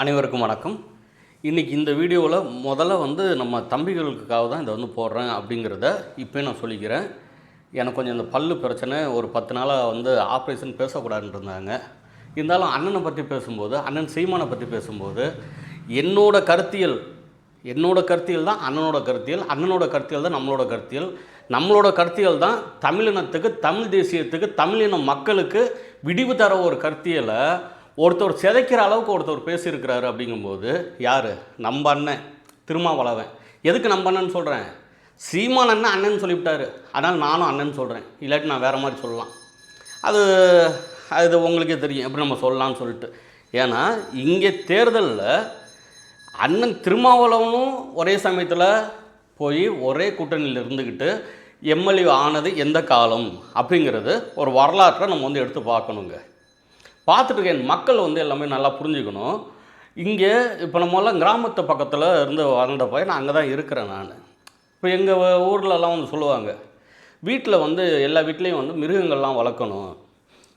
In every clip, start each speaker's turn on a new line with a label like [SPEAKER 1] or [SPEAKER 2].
[SPEAKER 1] அனைவருக்கும் வணக்கம். இன்றைக்கி இந்த வீடியோவில் முதல்ல வந்து நம்ம தம்பிகளுக்காக தான் இதை வந்து போடுறேன் அப்படிங்கிறத இப்போயும் நான் சொல்லிக்கிறேன். எனக்கு கொஞ்சம் இந்த பல்லு பிரச்சனை ஒரு பத்து நாளாக வந்து ஆப்ரேஷன் பேசக்கூடாதுன்னு இருந்தாங்க. இருந்தாலும் அண்ணனை பற்றி பேசும்போது அண்ணன் சீமானை பற்றி பேசும்போது என்னோடய கருத்தியல் என்னோட கருத்தியல் தான் அண்ணனோட கருத்தியல் அண்ணனோட கருத்தியல் தான் நம்மளோட கருத்தியல். நம்மளோட கருத்தியல் தான் தமிழினத்துக்கு தமிழ் தேசியத்துக்கு தமிழின மக்களுக்கு விடிவு தர ஒரு கருத்தியலை ஒருத்தர் சிதைக்கிற அளவுக்கு ஒருத்தர் பேசியிருக்கிறாரு அப்படிங்கும்போது யார்? நம்ம அண்ணன் திருமாவளவன். எதுக்கு நம்ம அண்ணன் சொல்கிறேன் சீமான் அண்ணன் அண்ணன் சொல்லிவிட்டாரு. அதனால் நானும் அண்ணன் சொல்கிறேன் இல்லாட்டி நான் வேறு மாதிரி சொல்லலாம். அது அது உங்களுக்கே தெரியும். எப்படி நம்ம சொல்லலாம்னு சொல்லிட்டு. ஏன்னா இங்கே தேர்தலில் அண்ணன் திருமாவளவனும் ஒரே சமயத்தில் போய் ஒரே கூட்டணியில் இருந்துக்கிட்டு எம்எல்ஏ ஆனது எந்த காலம் அப்படிங்கிறது ஒரு வரலாற்றை நம்ம வந்து எடுத்து பார்க்கணுங்க. பார்த்துட்டு இருக்கேன் மக்கள் வந்து எல்லாமே நல்லா புரிஞ்சுக்கணும். இங்கே இப்போ நம்மளாம் கிராமத்து பக்கத்தில் இருந்து வளர்ந்த பையன் அங்கே தான் இருக்கிறேன் நான். இப்போ எங்கள் ஊர்லலாம் வந்து சொல்லுவாங்க வீட்டில் வந்து எல்லா வீட்லேயும் வந்து மிருகங்கள்லாம் வளர்க்கணும்.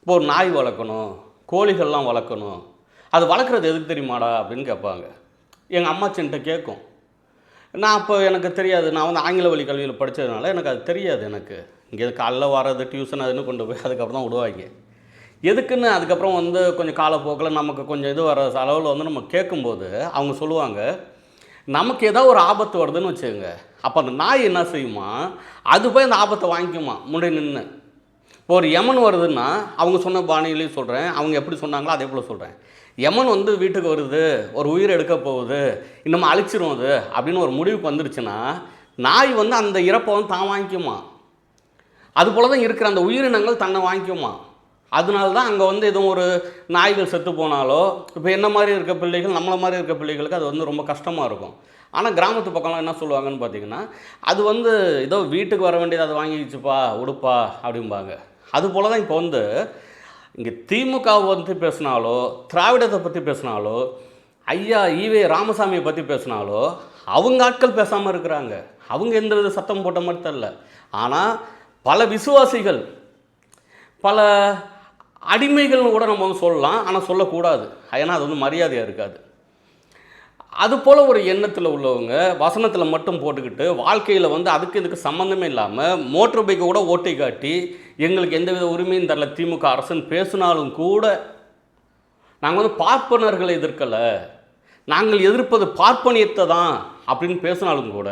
[SPEAKER 1] இப்போ ஒரு நாய் வளர்க்கணும் கோழிகள்லாம் வளர்க்கணும். அது வளர்க்குறது எதுக்கு தெரியுமாடா அப்படின்னு கேட்பாங்க. எங்கள் அம்மாச்சின்ட்ட கேட்கும். நான் அப்போ எனக்கு தெரியாது நான் வந்து ஆங்கில வழி கல்வியில் படித்ததுனால எனக்கு அது தெரியாது எனக்கு. இங்கே காலைல வர்றது டியூஷன் அதுன்னு கொண்டு போய் அதுக்கப்புறம் தான் விடுவாங்க. எதுக்குன்னு அதுக்கப்புறம் வந்து கொஞ்சம் காலப்போக்கில் நமக்கு கொஞ்சம் இது வர அளவில் வந்து நம்ம கேட்கும்போது அவங்க சொல்லுவாங்க நமக்கு ஏதோ ஒரு ஆபத்து வருதுன்னு வச்சுக்கோங்க. அப்போ அந்த நாய் என்ன செய்யுமா? அது போய் அந்த ஆபத்தை வாங்கிக்குமா? முன்னாடி நின்று. இப்போ ஒரு யமன் வருதுன்னா அவங்க சொன்ன பாணியிலையும் சொல்கிறேன் அவங்க எப்படி சொன்னாங்களோ அதே போல் சொல்கிறேன் யமன் வந்து வீட்டுக்கு வருது ஒரு உயிர் எடுக்க போகுது இன்னமும் அழிச்சிரும் அது அப்படின்னு ஒரு முடிவுக்கு வந்துருச்சுன்னா நாய் வந்து அந்த இறப்பை வந்து தான் வாங்கிக்குமா? அது போல தான் இருக்கிற அந்த உயிரினங்கள் தன்னை வாங்கிக்குமா? அதனால தான் அங்கே வந்து எதுவும் ஒரு நாய்கள் செத்து போனாலோ இப்போ என்ன மாதிரி இருக்க பிள்ளைகள் நம்மளை மாதிரி இருக்க பிள்ளைகளுக்கு அது வந்து ரொம்ப கஷ்டமாக இருக்கும். ஆனால் கிராமத்து பக்கம்லாம் என்ன சொல்லுவாங்கன்னு பார்த்தீங்கன்னா அது வந்து ஏதோ வீட்டுக்கு வர வேண்டியது அதை வாங்கிச்சுப்பா உடுப்பா அப்படிம்பாங்க. அதுபோல் தான் இப்போ வந்து இங்கே திமுகவை பற்றி பேசினாலோ திராவிடத்தை பற்றி பேசினாலோ ஐயா ஈவே ராமசாமியை பற்றி பேசினாலோ அவங்க ஆட்கள் பேசாமல் இருக்கிறாங்க. அவங்க எந்த வித சத்தம் போட்ட மாதிரி தெரில ஆனால் பல விசுவாசிகள் பல அடிமைகள்னு கூட நம்ம வந்து சொல்லலாம் ஆனால் சொல்லக்கூடாது. ஏன்னா அது வந்து மரியாதையாக இருக்காது. அது போல் ஒரு எண்ணத்தில் உள்ளவங்க வசனத்தில் மட்டும் போட்டுக்கிட்டு வாழ்க்கையில் வந்து அதுக்கு இதுக்கு சம்மந்தமே இல்லாமல் மோட்டர் பைக்கை கூட ஓட்டி காட்டி எங்களுக்கு எந்தவித உரிமையும் தரல. திமுக அரசுன்னு பேசினாலும் கூட நாங்கள் வந்து பார்ப்பனர்களை எதிர்க்கலை. நாங்கள் எதிர்ப்பது பார்ப்பனியத்தை தான் அப்படின்னு பேசினாலும் கூட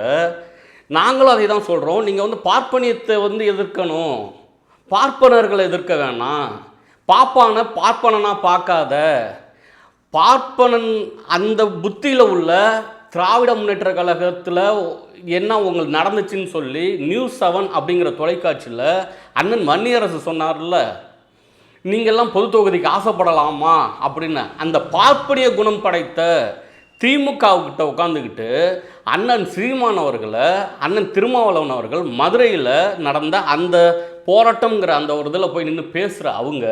[SPEAKER 1] நாங்களும் அதை தான் சொல்கிறோம் நீங்கள் வந்து பார்ப்பனியத்தை வந்து எதிர்க்கணும். பார்ப்பனர்களை எதிர்க்க வேணாம். பாப்பானை பார்ப்பனனா பார்க்காத. பார்ப்பனன் அந்த புத்தியில் உள்ள திராவிட முன்னேற்ற கழகத்தில் என்ன உங்களுக்கு நடந்துச்சுன்னு சொல்லி நியூஸ் செவன் அப்படிங்கிற தொலைக்காட்சியில் அண்ணன் மன்னியரசு சொன்னார்ல நீங்கள்லாம் பொது தொகுதிக்கு ஆசைப்படலாமா? அப்படின்னு அந்த பார்ப்பனிய குணம் படைத்த திமுகவுக்கிட்ட உட்காந்துக்கிட்டு அண்ணன் சீமான் அவர்களை அண்ணன் திருமாவளவன் அவர்கள் மதுரையில் நடந்த அந்த போராட்டம்ங்கிற அந்த ஒரு இதில் போய் நின்று பேசுகிற அவங்க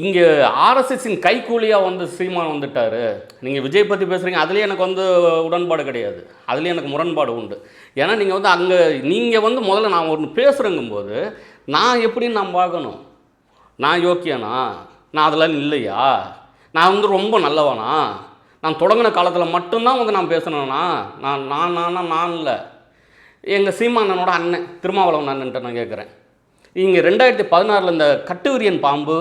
[SPEAKER 1] இங்கே ஆர்எஸ்எஸின் கைக்கூலியாக வந்து சீமான் வந்துட்டார். நீங்கள் விஜய் பற்றி பேசுகிறீங்க அதுலேயே எனக்கு வந்து உடன்பாடு கிடையாது. அதுலேயே எனக்கு முரண்பாடு உண்டு. ஏன்னா நீங்கள் வந்து அங்கே நீங்கள் வந்து முதல்ல நான் ஒன்று பேசுகிறங்கும்போது நான் எப்படின்னு நான் பார்க்கணும். நான் யோக்கியனா? நான் அதெல்லாம் இல்லையா? நான் வந்து ரொம்ப நல்லவனா? நான் தொடங்கின காலத்தில் மட்டும்தான் வந்து நான் பேசணும்னா நான் நான் நான் நான் இல்லை. எங்கள் சீமானனோட அண்ணன் திருமாவளவன் அண்ணன்ட்ட நான் கேட்குறேன் இங்கே ரெண்டாயிரத்தி பதினாறில் இந்த கட்டுவிரியன் பாம்பு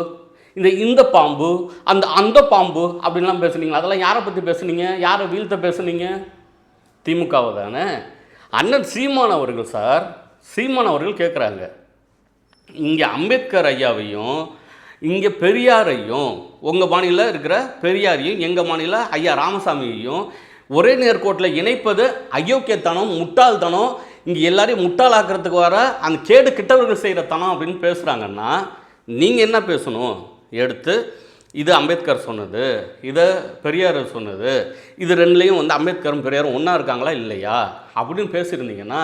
[SPEAKER 1] இந்த இந்த பாம்பு அந்த அந்த பாம்பு அப்படின்லாம் பேசுனீங்களா? அதெல்லாம் யாரை பற்றி பேசுனீங்க? யாரை வீழ்த்த பேசுனீங்க? திமுகவை தானே? அண்ணன் சீமான் அவர்கள் சார் சீமான் அவர்கள் கேட்குறாங்க இங்கே அம்பேத்கர் ஐயாவையும் இங்கே பெரியாரையும் உங்கள் மாநில இருக்கிற பெரியாரையும் எங்கள் மாநில ஐயா ராமசாமியையும் ஒரே நேர்கோட்டில் இணைப்பது அயோக்கியத்தனம் முட்டாள்தனம் இங்கே எல்லாரையும் முட்டாளாக்குறதுக்கு வர அந்த கேடு கிட்டவர்கள் செய்கிற தனம் அப்படின்னு பேசுகிறாங்கன்னா நீங்கள் என்ன பேசணும்? எடுத்து இது அம்பேத்கர் சொன்னது இதை பெரியார் சொன்னது இது ரெண்டுலேயும் வந்து அம்பேத்கரும் பெரியாரும் ஒன்றா இருக்காங்களா இல்லையா? அப்படின்னு பேசியிருந்தீங்கன்னா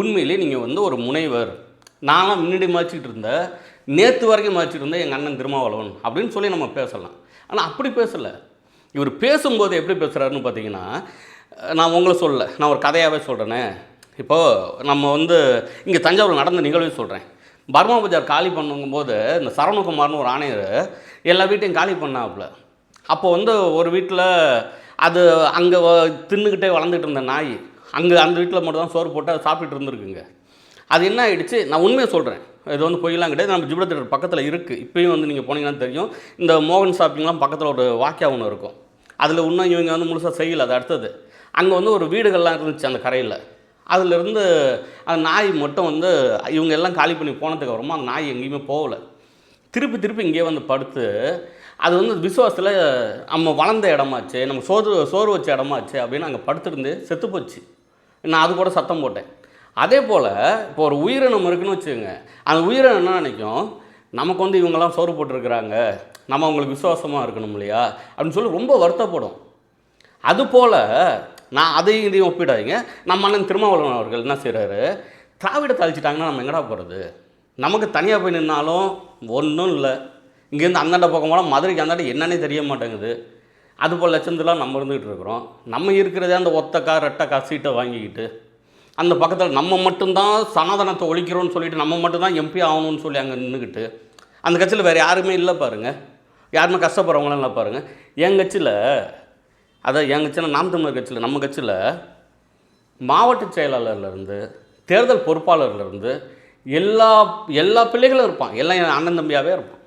[SPEAKER 1] உண்மையிலே நீங்கள் வந்து ஒரு முனைவர். நானும் முன்னாடி மதிச்சிட்டு இருந்தேன் நேற்று வரைக்கும் மதிச்சிட்டு இருந்தேன் எங்கள் அண்ணன் திருமாவளவன் அப்படின்னு சொல்லி நம்ம பேசலாம். ஆனால் அப்படி பேசலை. இவர் பேசும்போது எப்படி பேசுகிறாருன்னு பார்த்தீங்கன்னா நான் உங்களை சொல்லலை நான் ஒரு கதையாகவே சொல்கிறேனே இப்போது நம்ம வந்து இங்கே தஞ்சாவூர் நடந்த நிகழ்வே சொல்கிறேன் பர்மா பஜார் காலி பண்ணும்போது இந்த சரவணகுமார்னு ஒரு ஆணையர் எல்லா வீட்டையும் காலி பண்ணாப்புல. அப்போ வந்து ஒரு வீட்டில் அது அங்கே தின்னுக்கிட்டே வளர்ந்துட்டு இருந்த நாய் அங்கே அந்த வீட்டில் மட்டும் தான் சோறு போட்டு அது சாப்பிட்டுட்டு இருந்துருக்குங்க. அது என்ன ஆகிடுச்சு நான் உண்மையை சொல்கிறேன் இது வந்து பொய்யெல்லாம் கிடையாது. நம்ம ஜிப்ரா தேட்டர் பக்கத்தில் இருக்குது இப்போயும் வந்து நீங்கள் போனீங்கன்னா தெரியும். இந்த மோகன் ஷாப்பிங்லாம் பக்கத்தில் ஒரு வாக்கியா ஒன்று இருக்கும். அதில் இன்னும் இவங்க வந்து முழுசாக செய்யலை. அது அடுத்தது. அங்கே வந்து ஒரு வீடுகள்லாம் இருந்துச்சு அந்த கரையில். அதுலேருந்து அந்த நாய் மட்டும் வந்து இவங்க எல்லாம் காலி பண்ணி போனதுக்கு அப்புறமா அந்த நாய் எங்கேயுமே போகல. திருப்பி திருப்பி இங்கே வந்து படுத்து அது வந்து விசுவாசத்தில் நம்ம வளர்ந்த இடமாச்சு நம்ம சோறு சோறு வச்ச இடமாச்சு அப்படின்னு அங்கே படுத்துருந்து செத்து போச்சு. நான் அது கூட சத்தம் போட்டேன். அதே போல் இப்போ ஒரு உயிரினம் இருக்குன்னு வச்சுக்கோங்க. அந்த உயிரினம் என்ன நினைக்கும்? நமக்கு வந்து இவங்கெல்லாம் சோறு போட்டிருக்கிறாங்க. நம்ம அவங்களுக்கு விசுவாசமாக இருக்கணும் இல்லையா? அப்படின்னு சொல்லி ரொம்ப வருத்தப்படும். அதுபோல் நான் அதையும் இதையும் ஒப்பிடாதீங்க. நம்ம அண்ணன் திருமாவளவன் அவர்கள் என்ன செய்கிறாரு திராவிடத்தை அழிச்சிட்டாங்கன்னா நம்ம எங்கடா போகிறது நமக்கு தனியாக போய் நின்னாலும் ஒன்றும் இல்லை. இங்கேருந்து அந்தாண்ட பக்கம் போனால் மதுரைக்கு அந்தாண்ட என்னன்னே தெரிய மாட்டேங்குது. அதுபோல் லட்சத்துலாம் நம்ம இருந்துகிட்டு இருக்கிறோம். நம்ம இருக்கிறதே அந்த ஒத்தக்கா ரெட்டக்கா சீட்டை வாங்கிக்கிட்டு அந்த பக்கத்தில் நம்ம மட்டும்தான் சனாதனத்தை ஒழிக்கிறோம்னு சொல்லிட்டு நம்ம மட்டும்தான் எம்பி ஆகணும்னு சொல்லி அங்கே நின்றுக்கிட்டு அந்த கட்சியில் வேறு யாருமே இல்லை பாருங்கள் யாருமே கஷ்டப்படுறவங்களாம் இல்லை பாருங்கள் என் கட்சியில் அதான் என் கட்சியில் நாம் தமிழர் கட்சியில் நம்ம கட்சியில் மாவட்ட செயலாளர்லேருந்து தேர்தல் பொறுப்பாளர்லேருந்து எல்லா எல்லா பிள்ளைகளும் இருப்பான். எல்லாம் என் அண்ணன் தம்பியாகவே இருப்பான்.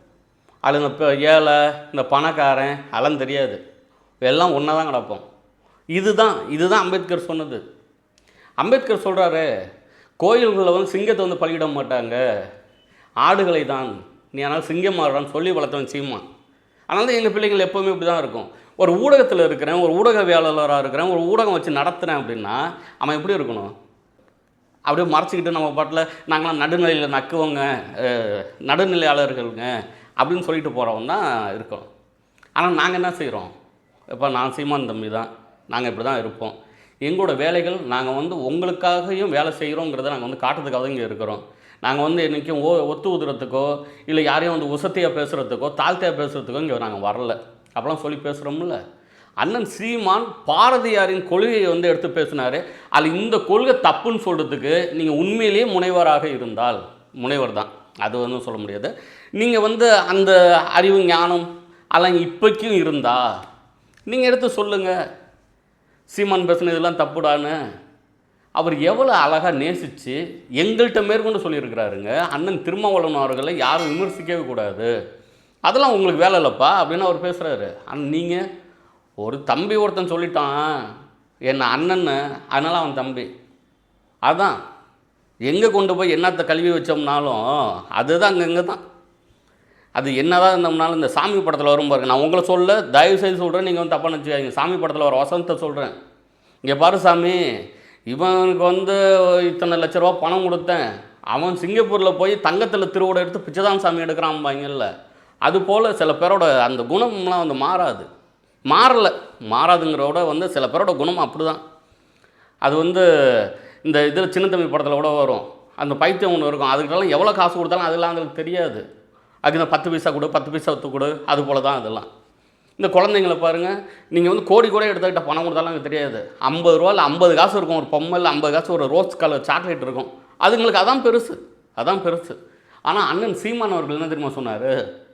[SPEAKER 1] அது இந்த இப்போ ஏழை இந்த பணக்காரன் அதெல்லாம் தெரியாது. எல்லாம் ஒன்றா தான் கிடப்போம். இதுதான் இதுதான் அம்பேத்கர் சொன்னது. அம்பேத்கர் சொல்கிறாரு கோயில்களில் வந்து சிங்கத்தை வந்து பலியிட மாட்டாங்க. ஆடுகளை தான் நீ ஆனால் சிங்கம் மாறுறான்னு சொல்லி வளர்த்தவன் சீமான். அதனால தான் எங்கள் பிள்ளைகள் எப்போவுமே இப்படி தான் இருக்கும். ஒரு ஊடகத்தில் இருக்கிறேன் ஒரு ஊடகவியலாளராக இருக்கிறேன் ஒரு ஊடகம் வச்சு நடத்துகிறேன் அப்படின்னா அவன் எப்படி இருக்கணும்? அப்படியே மறைச்சிக்கிட்டு நம்ம பாட்டில் நாங்களாம் நடுநிலையில் நக்குவோங்க நடுநிலையாளர்களுங்க அப்படின்னு சொல்லிட்டு போகிறவன் தான் இருக்கோம் ஆனால் நாங்கள் என்ன செய்கிறோம் இப்போ நான் சீமான் தம்பி தான் நாங்கள் இப்படி தான் இருப்போம். எங்களோட வேலைகள் நாங்கள் வந்து உங்களுக்காகவும் வேலை செய்கிறோங்கிறத நாங்கள் வந்து காட்டுறதுக்காக தான் இங்கே இருக்கிறோம். நாங்கள் வந்து என்றைக்கும் ஓ ஒத்து ஊதுறதுக்கோ இல்லை யாரையும் வந்து உசத்தியாக பேசுகிறதுக்கோ தாழ்த்தையாக பேசுகிறதுக்கோ இங்கே நாங்கள் வரல. அப்படிலாம் சொல்லி பேசுகிறோம்ல அண்ணன் சீமான் பாரதியாரின் கொள்கையை வந்து எடுத்து பேசினாரு. அதில் இந்த கொள்கை தப்புன்னு சொல்கிறதுக்கு நீங்கள் உண்மையிலேயே முனைவராக இருந்தால் முனைவர் தான். அது வந்து சொல்ல முடியாது. நீங்கள் வந்து அந்த அறிவு ஞானம் அதெல்லாம் இப்போக்கும் இருந்தா நீங்கள் எடுத்து சொல்லுங்கள் சீமான் பேசுனதெல்லாம் தப்புடான்னு. அவர் எவ்வளோ அழகாக நேசித்து எங்கள்கிட்ட மேற்கொண்டு சொல்லியிருக்கிறாருங்க. அண்ணன் திருமாவளவன் அவர்களை யாரும் விமர்சிக்கவே கூடாது. அதெல்லாம் உங்களுக்கு வேலை இல்லைப்பா அப்படின்னு அவர் பேசுகிறாரு ஆனால் நீங்கள் ஒரு தம்பி ஒருத்தன் சொல்லிட்டான் என்ன அண்ணன்னு அதனால் அவன் தம்பி. அதான். எங்கே கொண்டு போய் என்னத்தை கழுவி வச்சோம்னாலும் அதுதான் அங்கங்கே தான். அது என்னதான் இருந்தோம்னாலும் இந்த சாமி படத்தில் வரும் பாருங்க. நான் உங்களை சொல்ல தயவு செய்து சொல்கிறேன் நீங்கள் வந்து தப்பாக நினச்சிக்காதீங்க. சாமி படத்தில் வர வசனத்தை சொல்கிறேன் இங்கே பாரு சாமி இவனுக்கு வந்து இத்தனை லட்ச ரூபா பணம் கொடுத்தேன். அவன் சிங்கப்பூரில் போய் தங்கத்தில் திருவோட எடுத்து பிச்சைதான் சாமி எடுக்கிறான்பாங்கல்ல அது போல் சில பேரோட அந்த குணம்லாம் வந்து மாறாது. மாறலை. மாறாதுங்கிறோட வந்து சில பேரோட குணம் அப்படி தான் அது வந்து இந்த இதில் சின்ன தம்பி படத்தில் கூட வரும். அந்த பைத்தியம் ஒன்று இருக்கும். அதுக்கிட்டலாம் எவ்வளோ காசு கொடுத்தாலும் அதெல்லாம் அவங்களுக்கு தெரியாது. அதுக்கு இந்த பத்து பைசா கொடு பத்து பைசா ஒத்து கொடு அது போல் தான் அதெல்லாம். இந்த குழந்தைங்கள பாருங்கள் நீங்கள் வந்து கோடி கூட எடுத்துக்கிட்ட பணம் கொடுத்தாலும் எனக்கு தெரியாது. ஐம்பது ரூபா இல்லை ஐம்பது காசு இருக்கும். ஒரு பொம்மை ஐம்பது காசு ஒரு ரோஸ் கலர் சாக்லேட் இருக்கும். அதுங்களுக்கு அதான் பெருசு. அதான் பெருசு. ஆனால் அண்ணன் சீமான் அவர்கள் என்ன தெரியுமா சொன்னார்?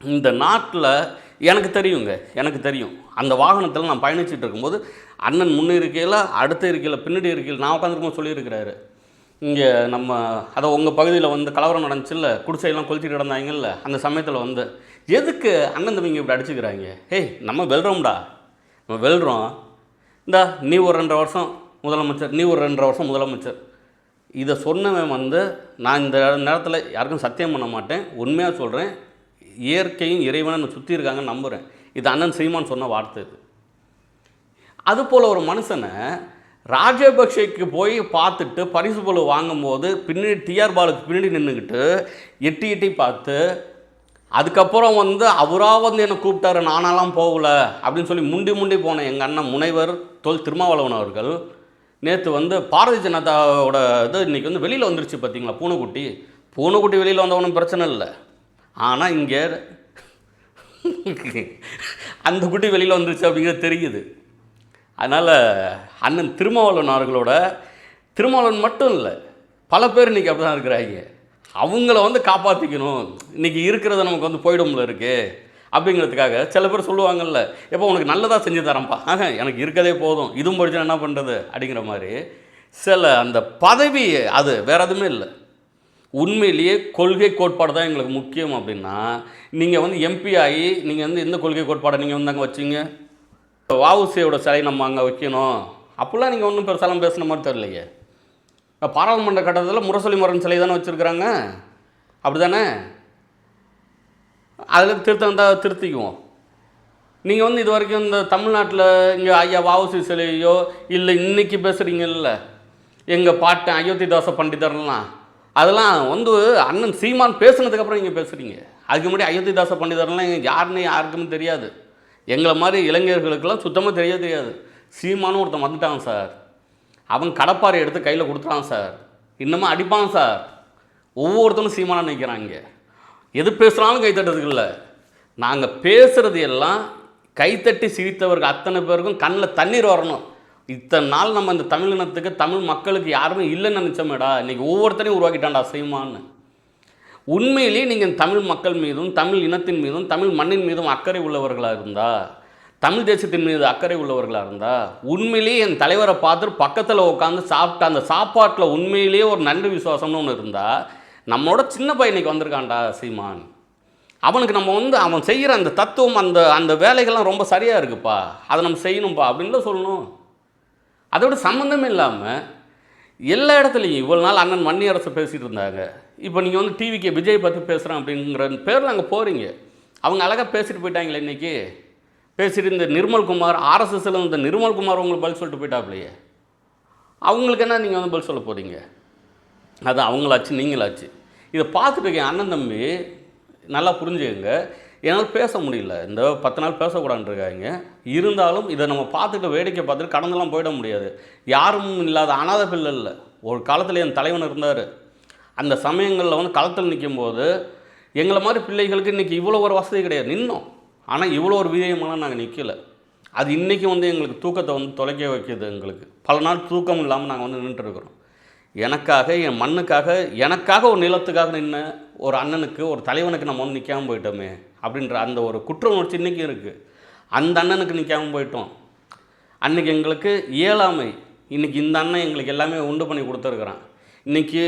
[SPEAKER 1] இந்த நாட்டில் எனக்கு தெரியுங்க எனக்கு தெரியும். அந்த வாகனத்தில் நான் பயணிச்சுட்டு இருக்கும்போது அண்ணன் முன்னே இருக்கையில் அடுத்த இருக்கையில் பின்னாடி இருக்கையில் நான் உட்காந்துருக்கும் சொல்லியிருக்கிறாரு. இங்கே நம்ம அதை உங்கள் பகுதியில் வந்து கலவரம் நடந்துச்சுல்ல குடிசையெல்லாம் கொளுத்திட்டு கிடந்தாங்கல்ல அந்த சமயத்தில் வந்து எதுக்கு அண்ணன் தம்பிங்க இப்படி அடிச்சுக்கிறாங்க? ஏய் நம்ம வெல்றோம்டா. நம்ம வெல்றோம். இந்தா நீ ஒரு ரெண்டரை வருஷம் முதலமைச்சர் நீ ஒரு ரெண்டரை வருஷம் முதலமைச்சர். இதை சொன்னவன் வந்து நான் இந்த நேரத்தில் யாருக்கும் சத்தியம் பண்ண மாட்டேன். உண்மையாக சொல்கிறேன் இயற்கையும் இறைவனை சுற்றி இருக்காங்கன்னு நம்புகிறேன் இது அண்ணன் சீமான் சொன்ன வார்த்தை இது. அதுபோல் ஒரு மனுஷனை ராஜபக்ஷைக்கு போய் பார்த்துட்டு பரிசு பொருள் வாங்கும்போது பின்னாடி டிஆர் பாலுக்கு பின்னாடி நின்றுக்கிட்டு எட்டி எட்டி பார்த்து அதுக்கப்புறம் வந்து அவராக வந்து என்னை கூப்பிட்டாரு நானாலாம் போகல அப்படின்னு சொல்லி முண்டி முண்டி போன எங்கள் அண்ணன் முனைவர் தொல் திருமாவளவன் அவர்கள் நேற்று வந்து பாரதிய ஜனதாவோட இது இன்றைக்கி வந்து வெளியில் வந்துருச்சு பார்த்தீங்களா பூனைக்குட்டி. பூனைக்குட்டி வெளியில் வந்தவனும் பிரச்சனை இல்லை. ஆனால் இங்கே அந்த குட்டி வெளியில் வந்துருச்சு அப்படிங்கிறது தெரியுது. அதனால் அண்ணன் திருமாவளவன் அவர்களோட திருமாவளவன் மட்டும் இல்லை பல பேர் இன்றைக்கி அப்படி தான் இருக்கிறாங்க. அவங்கள வந்து காப்பாற்றிக்கணும் இன்றைக்கி இருக்கிறத நமக்கு வந்து போயிடும்ல இருக்கு அப்படிங்கிறதுக்காக சில பேர் சொல்லுவாங்கல்ல எப்போ உனக்கு நல்லதாக செஞ்சு தரேன்ப்பா. ஆக எனக்கு இருக்கதே போதும். இதுவும் படித்தா என்ன பண்ணுறது அப்படிங்கிற மாதிரி சில அந்த பதவி அது வேறு எதுவுமே இல்லை. உண்மையிலேயே கொள்கை கோட்பாடு தான் எங்களுக்கு முக்கியம் அப்படின்னா நீங்கள் வந்து எம்பி ஆகி நீங்கள் வந்து எந்த கொள்கை கோட்பாடை நீங்கள் வந்து அங்கே வச்சிங்க? வாவுசியோட சிலை நம்ம அங்கே வைக்கணும். அப்படிலாம் நீங்கள் ஒன்றும் பெருசாலாம் பேசுன மாதிரி தெரியலையே. பாராளுமன்ற கட்டத்தில் முரசொலி மரன் சிலை தானே வச்சுருக்குறாங்க. அப்படி தானே அதில் திருத்தம் இருந்தால் திருத்திக்குவோம். நீங்கள் வந்து இது வரைக்கும் இந்த தமிழ்நாட்டில் இங்கே ஐயா வாவுசி சிலையோ இல்லை இன்றைக்கி பேசுகிறீங்கல்ல எங்கள் பாட்டன் அயோத்திதாச பண்டிதர்லாம் அதெல்லாம் வந்து அண்ணன் சீமான் பேசுனதுக்கப்புறம் நீங்கள் பேசுகிறீங்க அதுக்கு முன்னாடி அயோத்திதாச பண்டிதர்லாம் யாருன்னு யாருக்குமே தெரியாது. எங்களை மாதிரி இளைஞர்களுக்கெல்லாம் சுத்தமாக தெரிய தெரியாது. சீமானும் ஒருத்தன் வந்துட்டான் சார். அவன் கடப்பாறை எடுத்து கையில் கொடுத்துட்டான் சார். இன்னமும் அடிப்பான் சார். ஒவ்வொருத்தனும் சீமானாக நிற்கிறாங்க எது பேசுகிறாலும் கைத்தட்டுறதுக்கு இல்லை. நாங்கள் பேசுகிறது எல்லாம் கைத்தட்டி சிரித்தவர்கள் அத்தனை பேருக்கும் கண்ணில் தண்ணீர் வரணும். இத்தனை நாள் நம்ம இந்த தமிழினத்துக்கு தமிழ் மக்களுக்கு யாருமே இல்லைன்னு நினச்சோமேடா இன்றைக்கி ஒவ்வொருத்தரையும் உருவாக்கிட்டான்டா சீமான்னு. உண்மையிலேயே நீங்கள் தமிழ் மக்கள் மீதும் தமிழ் இனத்தின் மீதும் தமிழ் மண்ணின் மீதும் அக்கறை உள்ளவர்களாக இருந்தா தமிழ் தேசத்தின் மீது அக்கறை உள்ளவர்களாக இருந்தா உண்மையிலேயே என் தலைவரை பார்த்துட்டு பக்கத்தில் உட்காந்து சாப்பிட்டு அந்த சாப்பாட்டில் உண்மையிலேயே ஒரு நன்றி விசுவாசம்னு ஒன்று இருந்தா நம்மளோட சின்ன பையனுக்கு வந்திருக்கான்டா சீமான். அவனுக்கு நம்ம வந்து அவன் செய்கிற அந்த தத்துவம் அந்த அந்த வேலைகள்லாம் ரொம்ப சரியாக இருக்குப்பா. அதை நம்ம செய்யணும்ப்பா அப்படின்னு தான் சொல்லணும். அதோட சம்மந்தமே இல்லாமல் எல்லா இடத்துலையும் இவ்வளோ நாள் அண்ணன் மன்னி அரசு பேசிகிட்டு இருந்தாங்க. இப்போ நீங்கள் வந்து டிவிக்கு விஜய் பற்றி பேசுகிறேன் அப்படிங்கிற பேரில் அங்கே போகிறீங்க அவங்க அழகாக பேசிட்டு போயிட்டாங்களே இன்றைக்கி பேசிட்டு இந்த நிர்மல்குமார் ஆர்எஸ்எஸ்ல இந்த நிர்மல்குமார் உங்களுக்கு பதில் சொல்லிட்டு போயிட்டாப்லையே. அவங்களுக்கு என்ன நீங்கள் வந்து பதில் சொல்ல போகிறீங்க அது அவங்களாச்சு நீங்களாச்சு. இதை பார்த்துட்டு இருக்கேன் அண்ணன் தம்பி நல்லா புரிஞ்சுக்கங்க. என்னால் பேச முடியல. இந்த பத்து நாள் பேசக்கூடாதுருக்காங்க இருந்தாலும் இதை நம்ம பார்த்துட்டு வேடிக்கை பார்த்துட்டு கடந்தெல்லாம் போயிட முடியாது. யாரும் இல்லாத அனாத பிள்ளை இல்லை. ஒரு காலத்தில் என் தலைவன் இருந்தார். அந்த சமயங்களில் வந்து களத்தில் நிற்கும்போது எங்களை மாதிரி பிள்ளைகளுக்கு இன்றைக்கி இவ்வளோ ஒரு வசதி கிடையாது. நின்னோம். ஆனால் இவ்வளோ ஒரு வீரியமெல்லாம் நாங்கள் நிற்கலை அது இன்றைக்கி வந்து எங்களுக்கு தூக்கத்தை வந்து தொலைக்க வைக்கிது எங்களுக்கு. பல நாள் தூக்கம் இல்லாமல் நாங்கள் வந்து நின்றுட்டுருக்குறோம். எனக்காக என் மண்ணுக்காக எனக்காக ஒரு நிலத்துக்காக நின்ன ஒரு அண்ணனுக்கு ஒரு தலைவனுக்கு நம்ம வந்து நிற்காமல் போயிட்டோமே. அப்படின்ற அந்த ஒரு குற்ற உணர்ச்சி இன்றைக்கி இருக்குது அந்த அண்ணனுக்கு நிற்காம போயிட்டோம். அன்றைக்கி எங்களுக்கு இயலாமை. இன்றைக்கி இந்த அண்ணன் எங்களுக்கு எல்லாமே உண்டு பண்ணி கொடுத்துருக்குறான். இன்றைக்கி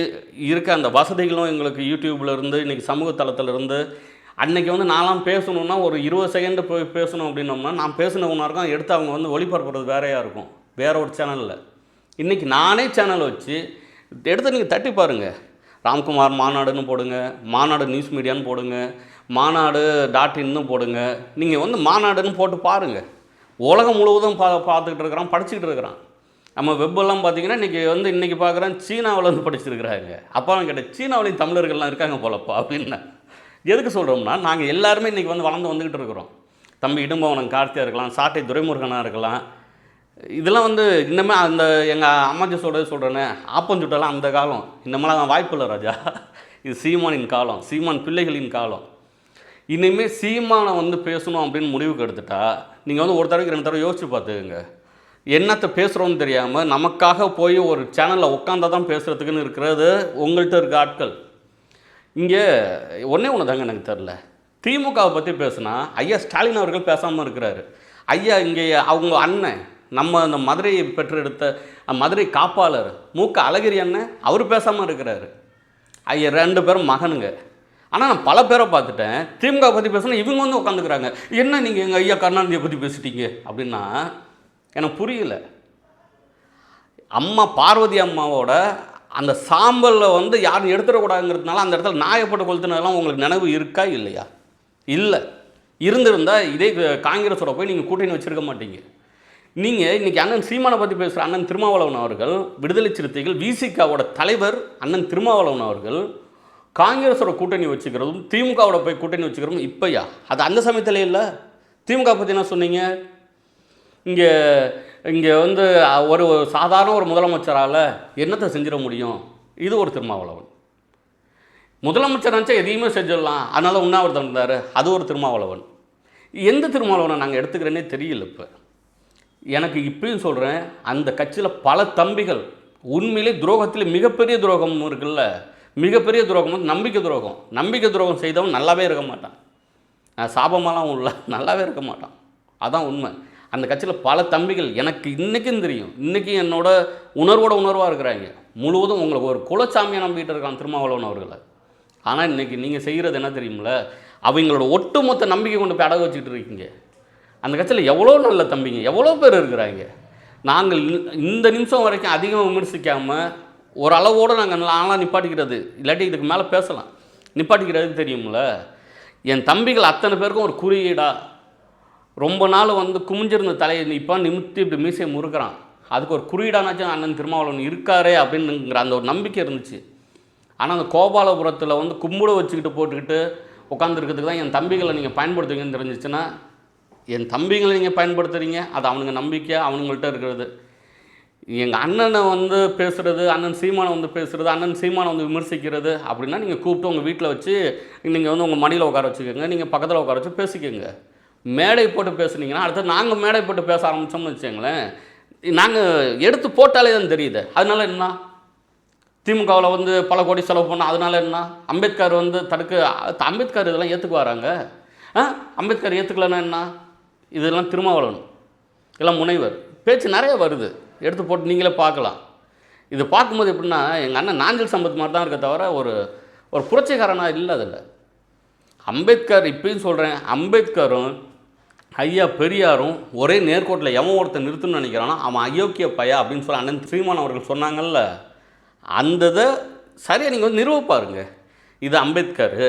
[SPEAKER 1] இருக்க அந்த வசதிகளும் எங்களுக்கு யூடியூப்லேருந்து இன்றைக்கி சமூக தளத்துல இருந்து அன்றைக்கி வந்து நான்லாம் பேசணுன்னா ஒரு இருபது செகண்டு போய் பேசணும் அப்படின்னோம்னா நான் பேசின ஒன்றா இருக்கும் எடுத்து அவங்க வந்து ஒளிபரப்புறது வேறையாக இருக்கும். வேற ஒரு சேனலில் இன்றைக்கி நானே சேனல் வச்சு எடுத்து நீங்கள் தட்டி பாருங்கள் ராம்குமார் மாநாடுன்னு போடுங்க மாநாடு நியூஸ் மீடியான்னு போடுங்க மாநாடு டாட் இன்னு போடுங்க. நீங்கள் வந்து மாநாடுன்னு போட்டு பாருங்கள் உலகம் முழுவதும் பா பார்த்துக்கிட்டு இருக்கிறான் படிச்சுக்கிட்டு இருக்கிறான். நம்ம வெப்பெல்லாம் பார்த்தீங்கன்னா இன்றைக்கி வந்து இன்றைக்கி பார்க்குறேன் சீனாவில் வந்து படிச்சிருக்கிறாங்க. அப்போ அவன் கேட்டேன் சீனாவிலையும் தமிழர்கள்லாம் இருக்காங்க போலப்பா அப்படின்னு. எதுக்கு சொல்கிறோம்னா நாங்கள் எல்லாருமே இன்றைக்கி வந்து வளர்ந்து வந்துக்கிட்டு இருக்கிறோம். தம்பி இடும்பவனம் கார்த்தியாக இருக்கலாம் சாட்டை துரைமுருகனாக இருக்கலாம். இதெல்லாம் வந்து இன்னமே அந்த எங்கள் அம்மாஜி சொல்கிறது சொல்கிறேனே ஆப்பஞ்சுட்டெல்லாம் அந்த காலம். இன்னமெல்லாம் வாய்ப்பு இல்லை ராஜா. இது சீமானின் காலம் சீமான் பிள்ளைகளின் காலம். இனிமேல் சீமானை வந்து பேசணும் அப்படின்னு முடிவுக்கு எடுத்துட்டா நீங்கள் வந்து ஒரு தடவைக்கு ரெண்டு தடவை யோசிச்சு பார்த்துக்குங்க. என்னத்தை பேசுகிறோன்னு தெரியாமல் நமக்காக போய் ஒரு சேனலில் உட்காந்தா தான் பேசுகிறதுக்குன்னு இருக்கிறது உங்கள்கிட்ட இருக்க ஆட்கள். இங்கே ஒன்றே ஒன்று தாங்க எனக்கு தெரில திமுகவை பற்றி பேசுனா ஐயா ஸ்டாலின் அவர்கள் பேசாமல் இருக்கிறாரு. ஐயா இங்கே அவங்க அண்ணன் நம்ம அந்த மதுரையை பெற்றெடுத்த மதுரை காப்பாளர் மூக்க அழகிரி அண்ணன் அவர் பேசாமல் இருக்கிறாரு. ஐயா ரெண்டு பேரும் மகனுங்க. ஆனால் நான் பல பேரை பார்த்துட்டேன். திமுக பற்றி பேசினா இவங்க வந்து உட்காந்துக்கிறாங்க. என்ன நீங்கள் எங்கள் ஐயா கருணாநிதியை பற்றி பேசிட்டீங்க? அப்படின்னா எனக்கு புரியல. அம்மா பார்வதி அம்மாவோட அந்த சாம்பலில் வந்து யாரும் எடுத்துடக்கூடாதுங்கிறதுனால அந்த இடத்துல நாயப்பட்ட கொளுத்துனதெல்லாம் உங்களுக்கு நினைவு இருக்கா இல்லையா? இல்லை. இருந்திருந்தால் இதே காங்கிரஸோட போய் நீங்கள் கூட்டணி வச்சுருக்க மாட்டீங்க. நீங்கள் இன்றைக்கி அண்ணன் சீமானை பற்றி பேசுகிற அண்ணன் திருமாவளவன் அவர்கள் விடுதலை சிறுத்தைகள் விசிகாவோட தலைவர் அண்ணன் திருமாவளவன் அவர்கள் காங்கிரஸோட கூட்டணி வச்சுக்கிறதும் திமுகவோட போய் கூட்டணி வச்சுக்கிறதும் இப்போயா? அது அந்த சமயத்தில் இல்லை. திமுக பற்றி என்ன சொன்னீங்க? இங்கே இங்கே வந்து ஒரு சாதாரண ஒரு முதலமைச்சரால் என்னத்தை செஞ்சிட முடியும்? இது ஒரு திருமாவளவன். முதலமைச்சர் நினச்சா எதையுமே செஞ்சிடலாம். அதனால் உண்ணாவிரதம் இருந்தார். அது ஒரு திருமாவளவன். எந்த திருமாவளவனை நாங்கள் எடுத்துக்கிறேன்னே தெரியல இப்போ. எனக்கு இப்பயும் சொல்கிறேன் அந்த கட்சியில் பல தம்பிகள் உண்மையிலே துரோகத்தில் மிகப்பெரிய துரோகம் இருக்குல்ல. மிகப்பெரிய துரோகம் வந்து நம்பிக்கை துரோகம். நம்பிக்கை துரோகம் செய்தவன் நல்லாவே இருக்க மாட்டான். சாபமாலாம் உள்ள நல்லாவே இருக்க மாட்டான். அதான் உண்மை. அந்த கட்சியில் பல தம்பிகள் எனக்கு இன்றைக்கும் தெரியும். இன்றைக்கும் என்னோட உணர்வோட உணர்வாக இருக்கிறாங்க. முழுவதும் உங்களுக்கு ஒரு குலச்சாமியை நம்பிக்கிட்டு இருக்கான் திருமாவளவன் அவர்களை. ஆனால் இன்றைக்கி நீங்கள் செய்கிறது என்ன தெரியுமில்ல? அவங்களோட ஒட்டுமொத்த நம்பிக்கை கொண்டு போய் அடகு வச்சுக்கிட்டு இருக்கீங்க. அந்த கட்சியில் எவ்வளோ நல்ல தம்பிங்க. எவ்வளோ பேர் இருக்கிறாங்க. நாங்கள் இந்த- இந்த நிமிஷம் வரைக்கும் அதிகமாக விமர்சிக்காமல் ஒரு அளவோடு நாங்கள் நான்லாம் நிப்பாட்டிக்கிறது. இல்லாட்டி இதுக்கு மேலே பேசலாம். நிப்பாட்டிக்கிறதுக்கு தெரியும்ல? என் தம்பிகள் அத்தனை பேருக்கும் ஒரு குறியீடா. ரொம்ப நாள் வந்து குமிஞ்சிருந்த தலையை இப்போ நிமித்தி இப்படி மீசையை முறுக்கிறான். அதுக்கு ஒரு குறியீடானாச்சும் அண்ணன் திருமாவளவன் இருக்காரே அப்படின்னுங்கிற அந்த ஒரு நம்பிக்கை இருந்துச்சு. ஆனால் அந்த கோபாலபுரத்தில் வந்து கும்பிட வச்சுக்கிட்டு போட்டுக்கிட்டு உட்காந்துருக்கிறதுக்கு தான் என் தம்பிகளை நீங்கள் பயன்படுத்துவீங்கன்னு தெரிஞ்சிச்சுன்னா என் தம்பிகளை நீங்கள் பயன்படுத்துறீங்க. அது அவனுங்க நம்பிக்கை அவனுங்கள்ட்ட இருக்கிறது. எங்கள் அண்ணனை வந்து பேசுகிறது அண்ணன் சீமானை வந்து பேசுகிறது அண்ணன் சீமானை வந்து விமர்சிக்கிறது அப்படின்னா நீங்கள் கூப்பிட்டு உங்கள் வீட்டில் வச்சு நீங்கள் வந்து உங்கள் மடியில் உட்கார வச்சுக்கோங்க நீங்கள் பக்கத்தில் உட்கார வச்சு பேசிக்கோங்க. மேடை போட்டு பேசுனீங்கன்னா அடுத்து நாங்கள் மேடை போட்டு பேச ஆரம்பித்தோம்னு வச்சுங்களேன் நாங்கள் எடுத்து போட்டாலே தான் தெரியுது. அதனால என்ன? திமுகவில் வந்து பல கோடி செலவு பண்ணால் அதனால என்ன? அம்பேத்கர் வந்து தடுக்க அம்பேத்கர் இதெல்லாம் ஏற்றுக்குவாராங்க ஆ? அம்பேத்கர் ஏற்றுக்கலன்னா என்ன? இதெல்லாம் திருமாவளவன் எல்லாம் முனைவர். பேச்சு நிறைய வருது. எடுத்து போட்டு நீங்களே பார்க்கலாம். இது பார்க்கும்போது எப்படின்னா எங்கள் அண்ணன் நாஞ்சில் சம்பத் மாதிரி தான் இருக்க தவிர ஒரு ஒரு புரட்சிகரனாக இல்லை அதில். அம்பேத்கர் இப்பயும் சொல்கிறேன் அம்பேத்கரும் ஐயா பெரியாரும் ஒரே நேர்கோட்டில் எவன் ஒருத்தன் நிறுத்தணும்னு நினைக்கிறானோ அவன் அயோக்கிய பையா அப்படின்னு சொல்லி அண்ணன் சீமான் அவர்கள் சொன்னாங்கல்ல அந்த இதை சரியாக நீங்கள் வந்து நிறுவ பாருங்க இது அம்பேத்கர்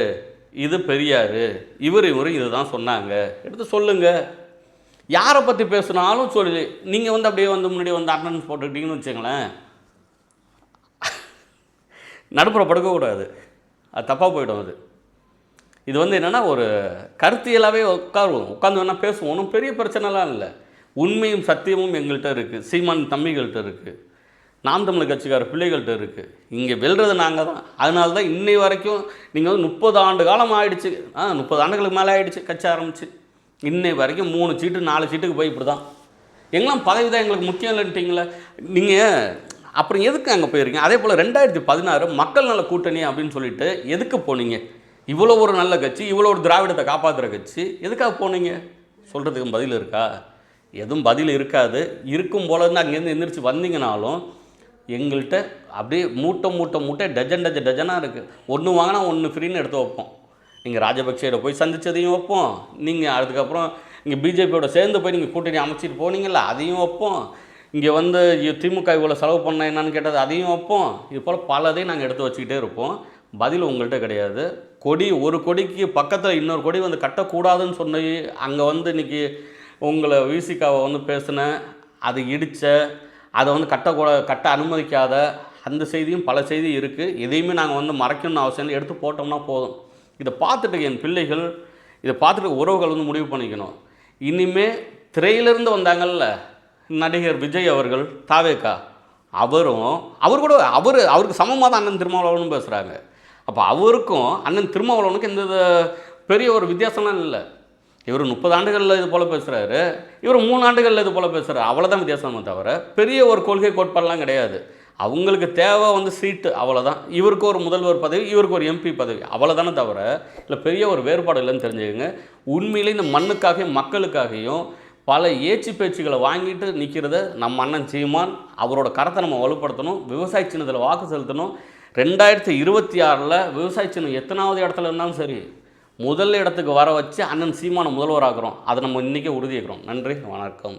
[SPEAKER 1] இது பெரியார் இவர் இவர் இதுதான் சொன்னாங்க. எடுத்து சொல்லுங்கள் யாரை பற்றி பேசுனாலும் சொல்லி. நீங்கள் வந்து அப்படியே வந்து முன்னாடி வந்து அட்டண்டன்ஸ் போட்டுக்கிட்டீங்கன்னு வச்சுங்களேன் நடுப்புற படுக்கக்கூடாது அது தப்பாக போயிடும் அது. இது வந்து என்னென்னா ஒரு கருத்தியலாகவே உட்காருவோம். உட்காந்து வேணால் பேசுவோம். ஒன்றும் பெரிய பிரச்சனைலாம் இல்லை. உண்மையும் சத்தியமும் எங்கள்கிட்ட இருக்குது சீமான் தம்பிகள்கிட்ட இருக்குது நாம் தமிழ் கட்சிக்கார பிள்ளைகள்கிட்ட இருக்குது இங்கே வெல்றது நாங்கள் தான். அதனால தான் இன்னை வரைக்கும் நீங்கள் வந்து முப்பது ஆண்டு காலம் ஆயிடுச்சு. ஆ முப்பது ஆண்டுகளுக்கு மேலே ஆயிடுச்சு கட்சி ஆரம்பிச்சு. இன்னை வரைக்கும் மூணு சீட்டு நாலு சீட்டுக்கு போய் இப்படி தான் எங்கெல்லாம் பதவி தான் எங்களுக்கு முக்கியம் இல்லைன்ட்டிங்களே? நீங்கள் அப்புறம் எதுக்கு அங்கே போயிருக்கீங்க? அதே போல் ரெண்டாயிரத்தி பதினாறு மக்கள் நல கூட்டணி அப்படின்னு சொல்லிட்டு எதுக்கு போனீங்க? இவ்வளோ ஒரு நல்ல கட்சி இவ்வளோ ஒரு திராவிடத்தை காப்பாற்றுற கட்சி எதுக்காக போனீங்க? சொல்கிறதுக்கு பதில் இருக்கா? எதுவும் பதில் இருக்காது. இருக்கும் போல இருந்து அங்கேருந்து எந்திரிச்சு வந்தீங்கனாலும் எங்கள்கிட்ட அப்படியே மூட்டை மூட்டை மூட்டை டஜன் டஜன் டஜனாக இருக்குது ஒன்று வாங்கினா ஒன்று ஃப்ரீன்னு எடுத்து வைப்போம். நீங்கள் ராஜபக்சேட போய் சந்தித்ததையும் வைப்போம் நீங்கள் அதுக்கப்புறம் இங்கே பிஜேபியோட சேர்ந்து போய் நீங்கள் கூட்டணி அமைச்சிட்டு போனீங்கள்ல அதையும் வைப்போம் இங்கே வந்து திமுக இவ்வளோ செலவு பண்ண என்னன்னு கேட்டது அதையும் வைப்போம் இது போல் பலதையும் நாங்கள் எடுத்து வச்சுக்கிட்டே இருப்போம். பதில் உங்கள்கிட்ட கிடையாது. கொடி ஒரு கொடிக்கு பக்கத்தில் இன்னொரு கொடி வந்து கட்டக்கூடாதுன்னு சொன்ன அங்கே வந்து இன்னைக்கு உங்களை விசிகாவை வந்து பேசின அது இடித்த அதை வந்து கட்டக்கூட கட்ட அனுமதிக்காத அந்த செய்தியும் பல செய்தி இருக்குது எதையுமே நாங்கள் வந்து மறைக்கணும்னு அவசியம் இல்லை. எடுத்து போட்டோம்னா போதும். இதை பார்த்துட்டு என் பிள்ளைகள் இதை பார்த்துட்டு உறவுகள் வந்து முடிவு பண்ணிக்கணும். இனிமேல் திரையிலேருந்து வந்தாங்கல்ல நடிகர் விஜய் அவர்கள் தாவேக்கா அவரும் அவர் கூட அவர் அவருக்கு சமமாக தான் அண்ணன் திருமாவளவனும் பேசுகிறாங்க அப்போ அவருக்கும் அண்ணன் திருமாவளவனுக்கு எந்த பெரிய ஒரு வித்தியாசம்லாம் இல்லை. இவர் முப்பது ஆண்டுகளில் இது போல் பேசுகிறாரு இவர் மூணு ஆண்டுகளில் இது போல் பேசுகிறாரு அவ்வளோதான் வித்தியாசமே தவிர பெரிய ஒரு கொள்கை கோட்பாடெல்லாம் கிடையாது. அவங்களுக்கு தேவை வந்து சீட்டு அவ்வளோதான் இவருக்கு ஒரு முதல்வர் பதவி இவருக்கு ஒரு எம்பி பதவி. அவ்வளோதானே தவிர இல்லை பெரிய ஒரு வேறுபாடு இல்லைன்னு தெரிஞ்சுக்கங்க. உண்மையிலே இந்த மண்ணுக்காகவும் மக்களுக்காகவும் பல ஏச்சு பேச்சுகளை வாங்கிட்டு நிற்கிறத நம்ம அண்ணன் சீமான் அவரோட கரத்தை நம்ம வலுப்படுத்தணும் விவசாய சின்னத்தில் வாக்கு செலுத்தணும். ரெண்டாயிரத்தி இருபத்தி ஆறில் விவசாய சின்னம் எத்தனாவது இடத்துல இருந்தாலும் சரி முதல் இடத்துக்கு வர வச்சு அண்ணன் சீமானை முதல்வராகிறோம் அதை நம்ம இன்றைக்கே உறுதியாக்குறோம் நன்றி வணக்கம்.